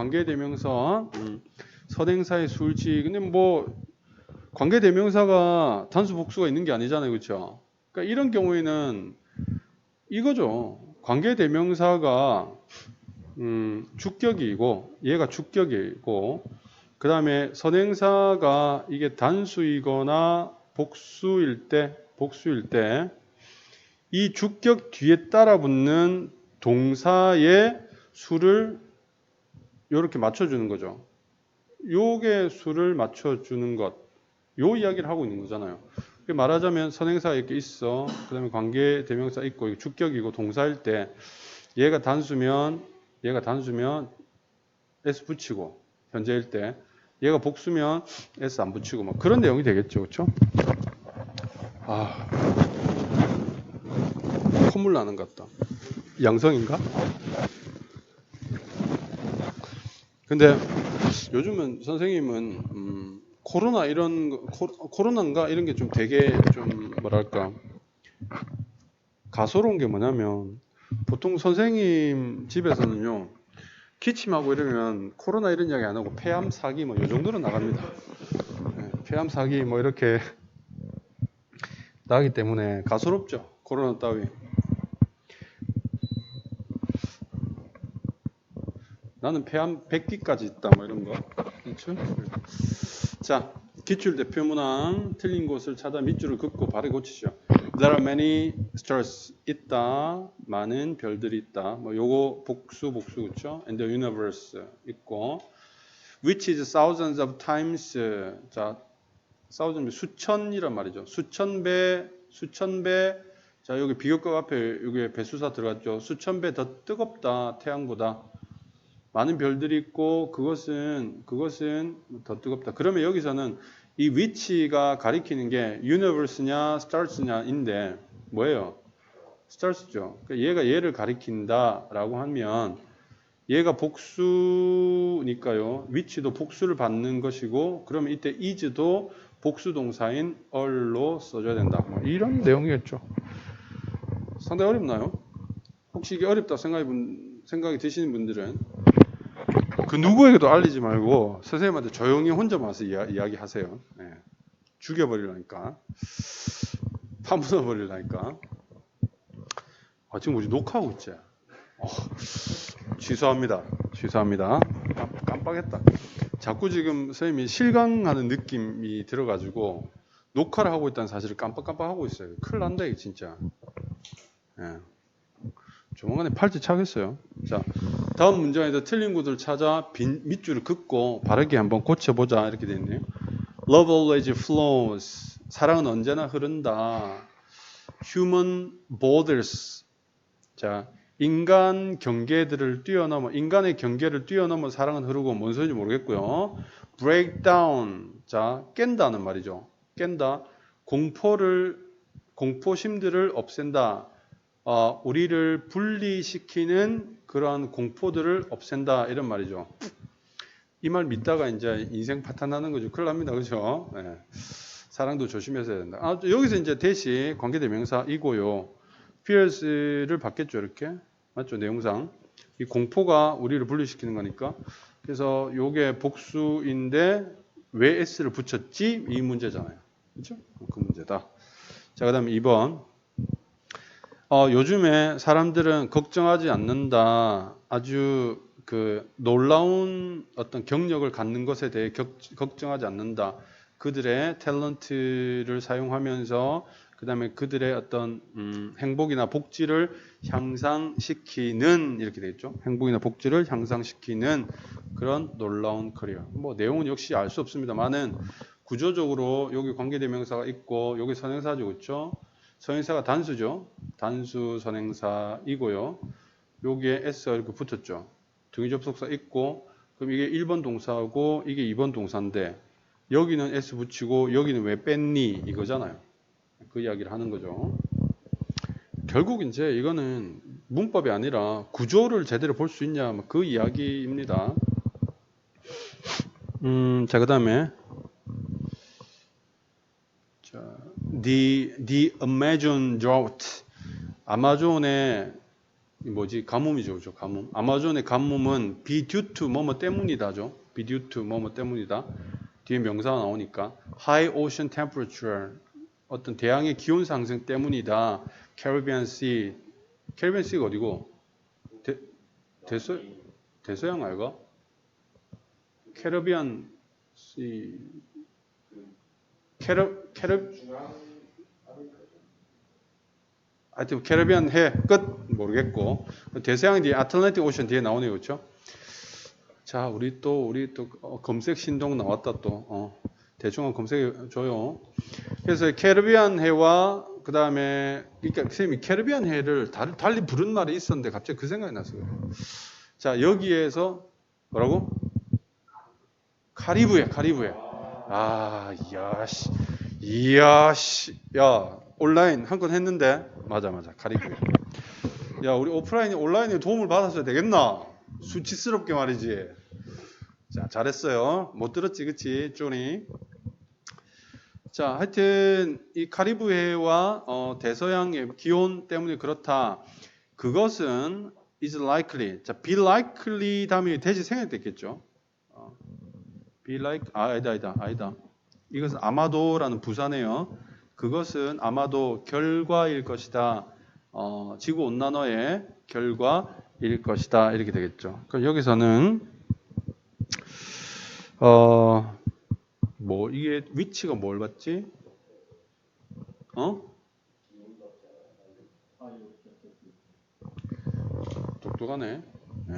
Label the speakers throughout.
Speaker 1: 관계대명사 음, 선행사의 수일치 근데 뭐 관계대명사가 단수 복수가 있는 게 아니잖아요. 그렇죠 그러니까 이런 경우에는 이거죠. 관계대명사가 음, 주격이고 얘가 주격이고 그 다음에 선행사가 이게 단수이거나 복수일 때 복수일 때 이 주격 뒤에 따라 붙는 동사의 수를 이렇게 맞춰주는 거죠. 요게 수를 맞춰주는 것. 요 이야기를 하고 있는 거잖아요. 말하자면 선행사가 이렇게 있어. 그 다음에 관계 대명사 있고 이게 주격이고 동사일 때 얘가 단수면 얘가 단수면 s 붙이고 현재일 때 얘가 복수면 s 안 붙이고 뭐 그런 내용이 되겠죠. 그렇죠? 아. 콧물 나는 것 같다. 양성인가? 근데 요즘은 선생님은 음, 코로나 이런 거- 코, 코로나인가 이런 게 좀 되게 좀 뭐랄까 가소로운 게 뭐냐면 보통 선생님 집에서는요 기침하고 이러면 코로나 이런 이야기 안 하고 폐암 사기 뭐 요 정도로 나갑니다. 네, 폐암 사기 뭐 이렇게 나기 때문에 가소롭죠 코로나 따위. 나는 폐암 100기까지 있다 뭐 이런 거 그렇죠? 자 기출 대표 문항 틀린 곳을 찾아 밑줄을 긋고 발을 고치시오. There are many stars 있다 많은 별들이 있다 뭐 요거 복수 복수 그렇죠? And the universe 있고 which is thousands of times 자 thousand 수천이란 말이죠. 수천 배 수천 배자 여기 비교격 앞에 여기 배수사 들어갔죠. 수천 배 더 뜨겁다 태양보다 많은 별들이 있고 그것은 그것은 더 뜨겁다. 그러면 여기서는 이 위치가 가리키는 게 universe냐 stars냐인데 뭐예요? stars죠. 그러니까 얘가 얘를 가리킨다라고 하면 얘가 복수니까요. 위치도 복수를 받는 것이고 그러면 이때 is도 복수 동사인 all로 써줘야 된다. 뭐 이런 내용이겠죠. 상당히 어렵나요? 혹시 이게 어렵다 생각이, 분, 생각이 드시는 분들은 그 누구에게도 알리지 말고 선생님한테 조용히 혼자 와서 이야, 이야기하세요. 예. 죽여버리려니까. 파묻어버리려니까. 아, 지금 뭐지? 녹화하고 있지? 어, 취소합니다. 취소합니다. 깜- 깜빡 했다. 자꾸 지금 선생님이 실강하는 느낌이 들어가지고 녹화를 하고 있다는 사실을 깜빡깜빡 하고 있어요. 큰일 난다, 이게 진짜. 예. 조만간에 팔찌 차겠어요. 자, 다음 문장에서 틀린 곳을 찾아 빈 밑줄을 긋고 바르게 한번 고쳐보자 이렇게 되어 있네요. Love always flows. 사랑은 언제나 흐른다. Human borders. 자, 인간 경계들을 뛰어넘어 인간의 경계를 뛰어넘어 사랑은 흐르고 뭔 소리인지 모르겠고요. Break down. 자, 깬다는 말이죠. 깬다. 공포를 공포심들을 없앤다. 어, 우리를 분리시키는 그러한 공포들을 없앤다 이런 말이죠. 이 말 믿다가 이제 인생 파탄 나는 거죠. 큰일 납니다. 그렇죠? 네. 사랑도 조심해서 해야 된다. 아, 여기서 이제 대시 관계대명사이고요. fears를 받겠죠. 이렇게. 맞죠? 내용상. 이 공포가 우리를 분리시키는 거니까. 그래서 요게 복수인데 왜 s를 붙였지? 이 문제잖아요. 그렇죠? 그 문제다. 자, 그다음에 2번. 어, 요즘에 사람들은 걱정하지 않는다. 아주 그 놀라운 어떤 경력을 갖는 것에 대해 격- 걱정하지 않는다. 그들의 탤런트를 사용하면서 그다음에 그들의 어떤 음, 행복이나 복지를 향상시키는 이렇게 되겠죠. 행복이나 복지를 향상시키는 그런 놀라운 커리어. 뭐 내용은 역시 알 수 없습니다만은 구조적으로 여기 관계대명사가 있고 여기 선행사죠, 그렇죠? 선행사가 단수죠. 단수 선행사이고요. 여기에 s가 이렇게 붙었죠. 등위 접속사 있고 그럼 이게 1번 동사고 이게 2번 동사인데 여기는 s 붙이고 여기는 왜 뺐니 이거잖아요. 그 이야기를 하는 거죠. 결국 이제 이거는 문법이 아니라 구조를 제대로 볼 수 있냐 뭐그 이야기입니다. 음, 자 그 다음에 자, the the Amazon drought 아마존의 이 뭐지 가뭄이죠, 그죠? 가뭄. 아마존의 가뭄은 be due to 뭐뭐 때문이다죠. be due to 뭐뭐 때문이다. 뒤에 명사가 나오니까 high ocean temperature 어떤 대양의 기온 상승 때문이다. Caribbean Sea, Caribbean Sea가 어디고? 대, 대서 대서양 알가? 캐리비안 씨 캐러 캐러 하여튼 캐리비안 해 끝 모르겠고 대서양 뒤에 아틀란틱 오션 뒤에 나오네요 그렇죠? 자 우리 또 우리 또 어, 검색 신동 나왔다 또 어, 대충 한번 검색해 줘요. 그래서 캐리비안 해와 그 다음에 그러니까 선생님이 캐리비안 해를 달, 달리 부른 말이 있었는데 갑자기 그 생각이 났어요. 자 여기에서 뭐라고? 카리브해, 카리브해. 아, 이야, 씨. 이야, 씨. 야, 온라인 한 건 했는데. 맞아, 맞아. 카리브해. 야, 우리 오프라인이 온라인에 도움을 받았어야 되겠나? 수치스럽게 말이지. 자, 잘했어요. 못 들었지, 그치, 쪼니? 자, 하여튼, 이 카리브 해와 어, 대서양의 기온 때문에 그렇다. 그것은 is likely. 자, be likely 다음에 대시 생략됐겠죠. be like 아, 아니다 아니다 아니다 이것은 아마도라는 부사네요. 그것은 아마도 결과일 것이다. 어, 지구 온난화의 결과일 것이다. 이렇게 되겠죠. 그럼 여기서는 어 뭐 이게 위치가 뭘 봤지? 어? 똑똑하네. 네.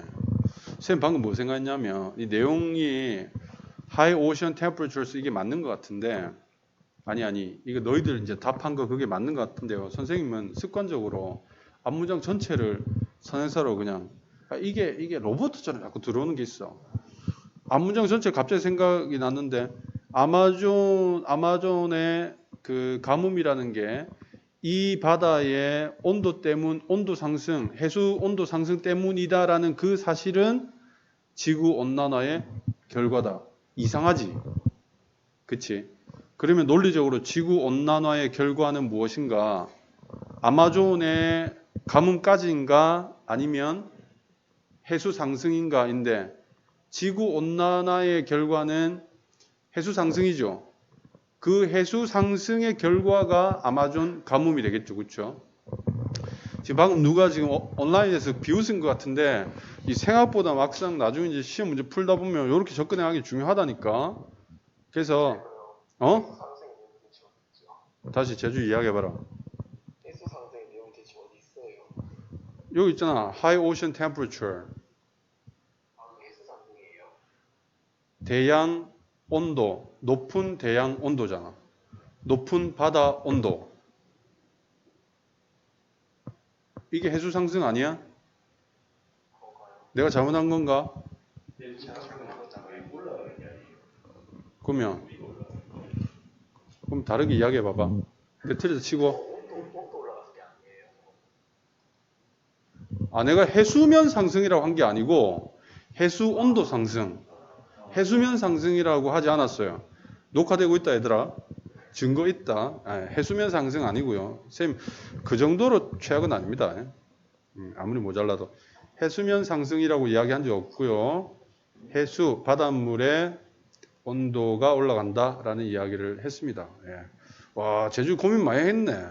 Speaker 1: 쌤 방금 뭐 생각했냐면 이 내용이 high ocean temperatures 이게 맞는 것 같은데. 아니 아니. 이거 너희들 이제 답한 거 그게 맞는 것 같은데요. 선생님은 습관적으로 앞문장 전체를 선행사로 그냥. 아, 이게 이게 로봇처럼 자꾸 들어오는 게 있어. 앞문장 전체 갑자기 생각이 났는데 아마존 아마존의 그 가뭄이라는 게 이 바다의 온도 때문 온도 상승 해수 온도 상승 때문이다라는 그 사실은 지구 온난화의 결과다. 이상하지? 그치? 그러면 논리적으로 지구 온난화의 결과는 무엇인가? 아마존의 가뭄까지인가? 아니면 해수 상승인가인데 지구 온난화의 결과는 해수 상승이죠. 그 해수 상승의 결과가 아마존 가뭄이 되겠죠. 그렇죠? 지금 방금 누가 지금 어- 온라인에서 비웃은 것 같은데 이 생각보다 막상 나중에 이제 시험 문제 풀다 보면 이렇게 접근하기 중요하다니까. 그래서 어? 다시 제주 이야기해봐라. 여기 있잖아. High ocean temperature. 대양 온도, 높은 대양 온도잖아. 높은 바다 온도. 이게 해수 상승 아니야? 내가 잘못한 건가? 그러면 그럼 다르게 이야기해 봐봐. 치고
Speaker 2: 올라가서 게 아니에요.
Speaker 1: 아 내가 해수면 상승이라고 한 게 아니고 해수 온도 상승. 해수면 상승이라고 하지 않았어요. 녹화되고 있다 얘들아. 증거 있다. 아, 해수면 상승 아니고요. 쌤, 그 정도로 최악은 아닙니다. 음, 아무리 모자라도. 해수면 상승이라고 이야기한 적 없고요. 해수, 바닷물의 온도가 올라간다라는 이야기를 했습니다. 예. 와, 제주 고민 많이 했네.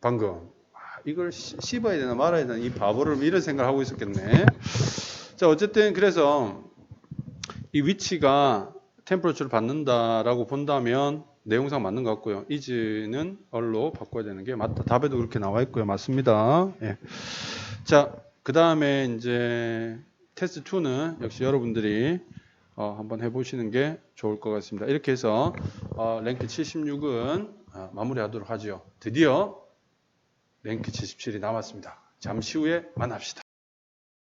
Speaker 1: 방금. 아, 이걸 씹- 씹어야 되나 말아야 되나 이 바보를 이런 생각을 하고 있었겠네. 자, 어쨌든 그래서 이 위치가 템퍼러처를 받는다라고 본다면 내용상 맞는 것 같고요. is는 얼로 바꿔야 되는 게 맞다. 답에도 그렇게 나와 있고요. 맞습니다. 예. 자, 그 다음에 이제 테스트 2는 역시 여러분들이 어, 한번 해보시는 게 좋을 것 같습니다. 이렇게 해서 어, 랭크 76은 어, 마무리하도록 하죠. 드디어 랭크 77이 남았습니다. 잠시 후에 만납시다.